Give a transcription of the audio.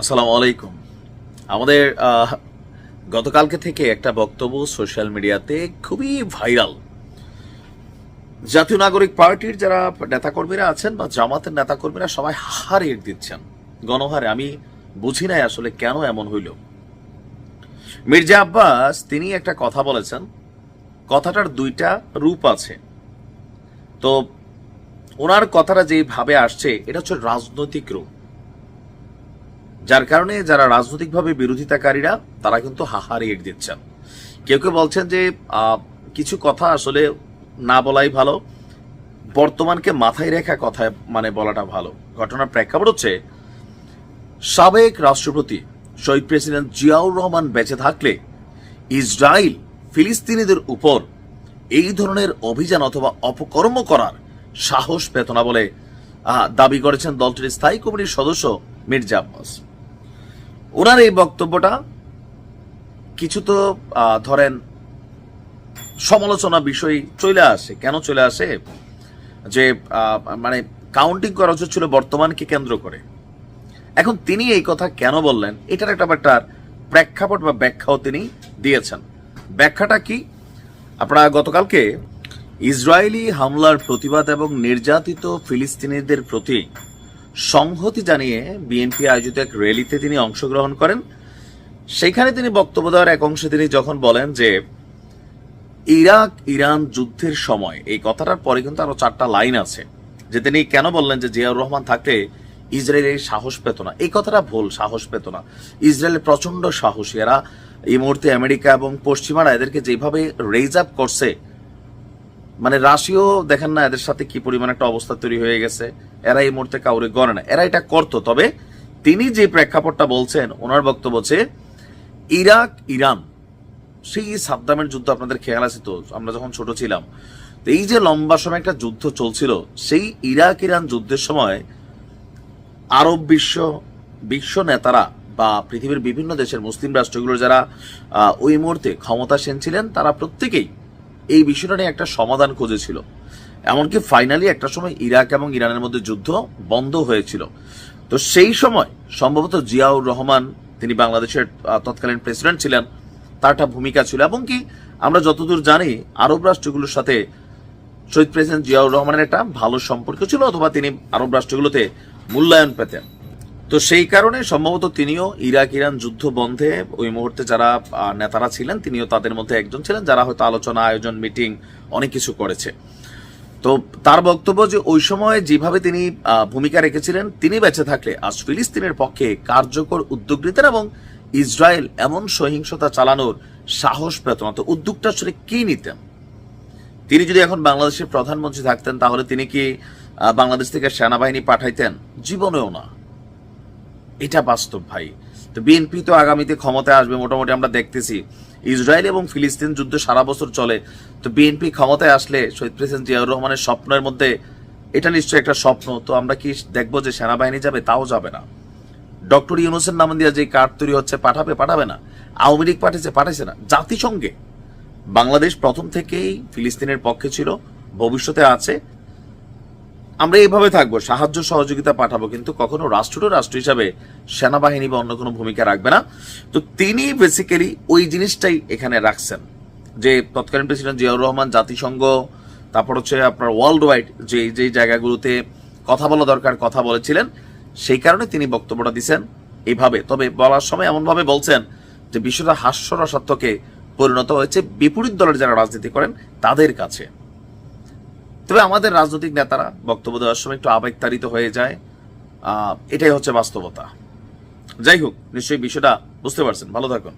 আসসালামু আলাইকুম। আমাদের গতকালকে থেকে একটা বক্তব্য সোশ্যাল মিডিয়াতে খুবই ভাইরাল। জাতীয় নাগরিক পার্টির যারা নেতাকর্মীরা আছেন বা জামাতের নেতাকর্মীরা সবাই হারিয়ে দিচ্ছেন, গণহারে। আমি বুঝি নাই আসলে কেন এমন হইল। মির্জা আব্বাস, তিনি একটা কথা বলেছেন, কথাটার দুইটা রূপ আছে। তো ওনার কথাটা যেভাবে আসছে, এটা হচ্ছে রাজনৈতিক রূপ। যার কারণে যারা রাজনৈতিকভাবে বিরোধিতাকারীরা, তারা কিন্তু হাহারি ইট দিচ্ছেন। কেউ কেউ বলছেন যে কিছু কথা আসলে না বলাই ভালো, বর্তমানকে মাথায় রেখা কথায় মানে বলাটা ভালো। ঘটনার প্রেক্ষাপট হচ্ছে, সাবেক রাষ্ট্রপতি, শহীদ প্রেসিডেন্ট জিয়াউর রহমান বেঁচে থাকলে, ইসরায়েল, ফিলিস্তিনিদের উপর এই ধরনের অভিযান অথবা অপকর্ম করার সাহস পেত না বলে দাবি করেছেন দলটির স্থায়ী কমিটির সদস্য মির্জা আব্বাস। ওনার এই বক্তব্যটা কিছু তো ধরেন, সমালোচনা বিষয় চলে আসে। কেন চলে আসে? যে মানে কাউন্টিং করা উচিত ছিল বর্তমানকে কেন্দ্র করে। এখন তিনি এই কথা কেন বললেন, এটার একটা একটা প্রেক্ষাপট বা ব্যাখ্যাও তিনি দিয়েছেন। ব্যাখ্যাটা কি? আপনারা গতকালকে ইসরায়েলি হামলার প্রতিবাদ এবং নির্যাতিত ফিলিস্তিনিদের প্রতি সংহতি জানিয়ে বিএনপি আয়োজিত এক র্যালিতে তিনি অংশগ্রহণ করেন। সেখানে তিনি বক্তব্য দেওয়ার এক অংশে তিনি যখন বলেন যে, ইরাক, ইরান যুদ্ধের সময়, এই কথাটার পরে কিন্তু আরও চারটা লাইন আছে, যে তিনি কেন বললেন যে জিয়াউর রহমান থাকলে ইসরায়েলের সাহস পেত না। এই কথাটা ভুল, সাহস পেত না। ইসরায়েলের প্রচণ্ড সাহসী এরা। এই মুহূর্তে আমেরিকা এবং পশ্চিমারা এদেরকে যেভাবে রেজ আপ করছে মানে রাশিও দেখেন না এদের সাথে কি পরিমাণ একটা অবস্থা তৈরি হয়ে গেছে। এরা এই মুহূর্তে কাউরে গণে না। এরা এটা করতো, তবে তিনি যে প্রেক্ষাপটটা বলছেন, ওনার বক্তব্য হচ্ছে, ইরাক, ইরান, সেই সাদ্দামের যুদ্ধ আপনাদের খেয়াল আছে তো, আমরা যখন ছোট ছিলাম, তো এই যে লম্বা সময় একটা যুদ্ধ চলছিল, সেই ইরাক ইরান যুদ্ধের সময় আরব বিশ্ব বিশ্ব নেতারা বা পৃথিবীর বিভিন্ন দেশের মুসলিম রাষ্ট্রগুলোর যারা ওই মুহূর্তে ক্ষমতাসীন ছিলেন, তারা প্রত্যেকেই এই বিষয়টা নিয়ে একটা সমাধান খুঁজেছিল। এমনকি ফাইনালি একটা সময় ইরাক এবং ইরানের মধ্যে যুদ্ধ বন্ধ হয়েছিল। তো সেই সময় সম্ভবত জিয়াউর রহমান, তিনি বাংলাদেশের তৎকালীন প্রেসিডেন্ট ছিলেন তার একটা ভূমিকা ছিল। এবং কি আমরা যতদূর জানি, আরব রাষ্ট্রগুলোর সাথে শহীদ প্রেসিডেন্ট জিয়াউর রহমানের একটা ভালো সম্পর্ক ছিল, অথবা তিনি আরব রাষ্ট্রগুলোতে মূল্যায়ন পেতেন। তো সেই কারণে সম্ভবত তিনিও ইরাক ইরান যুদ্ধ বন্ধে ওই মুহূর্তে যারা নেতারা ছিলেন, তিনিও তাদের মধ্যে একজন ছিলেন যারা হয়তো আলোচনা, আয়োজন, মিটিং অনেক কিছু করেছে। তো তার বক্তব্য যে ওই সময় যেভাবে তিনি ভূমিকা রেখেছিলেন, তিনি বেঁচে থাকলে আজ ফিলিস্তিনের পক্ষে কার্যকর উদ্যোগ নিতেন এবং ইসরায়েল এমন সহিংসতা চালানোর সাহস পেত না। তো উদ্যোগটা আসলে কি নিতেন? তিনি যদি এখন বাংলাদেশের প্রধানমন্ত্রী থাকতেন, তাহলে তিনি কি বাংলাদেশ থেকে সেনাবাহিনী পাঠাইতেন? জীবনেও না। এটা বাস্তব ভাই। তো বিএনপি তো আগামীতে ক্ষমতায় আসবে, মোটামুটি আমরা দেখতেছি। ইসরায়েল এবং ফিলিস্তিন যুদ্ধ সারা বছর চলে। তো বিএনপি ক্ষমতায় আসলে শহীদ প্রেসিডেন্ট জিয়াউর রহমানের স্বপ্নের মধ্যে এটা নিশ্চয়ই একটা স্বপ্ন। তো আমরা কি দেখব যে সেনাবাহিনী যাবে? তাও যাবে না। ডক্টর ইউনুসের নাম দিয়ে যে কার্ড তৈরি হচ্ছে, পাঠাবে পাঠাবে না। আওয়ামী লীগ পাঠিয়েছে পাঠাইছে না। জাতিসংঘে। বাংলাদেশ প্রথম থেকেই ফিলিস্তিনের পক্ষে ছিল, ভবিষ্যতে আছে। আমরা এইভাবে থাকব, সাহায্য সহযোগিতা পাঠাবো, কিন্তু কখনো রাষ্ট্র রাষ্ট্র হিসাবে সেনাবাহিনী বা অন্য কোনো ভূমিকা রাখবে না। তো তিনি বেসিক্যালি ওই জিনিসটাই এখানে রাখছেন, যে তৎকালীন প্রেসিডেন্ট জিয়াউর রহমান জাতিসংঘ, তারপর হচ্ছে আপনার ওয়ার্ল্ড ওয়াইড যে যে জায়গাগুলোতে কথা বলা দরকার, কথা বলেছিলেন, সেই কারণে তিনি বক্তব্যটা দিচ্ছেন এইভাবে। তবে বলার সময় এমনভাবে বলছেন যে, বিষয়টা হাস্যরসাত্মকে পরিণত হয়েছে, বিপরীত দলের যারা রাজনীতি করেন, তাদের কাছে। তবে আমাদের রাজনৈতিক নেতারা বক্তব্য দেওয়ার সময় একটু আবেগতাড়িত হয়ে যায়। এটাই হচ্ছে বাস্তবতা। যাই হোক, নিশ্চয়ই বিষয়টা বুঝতে পারছেন। ভালো থাকুন।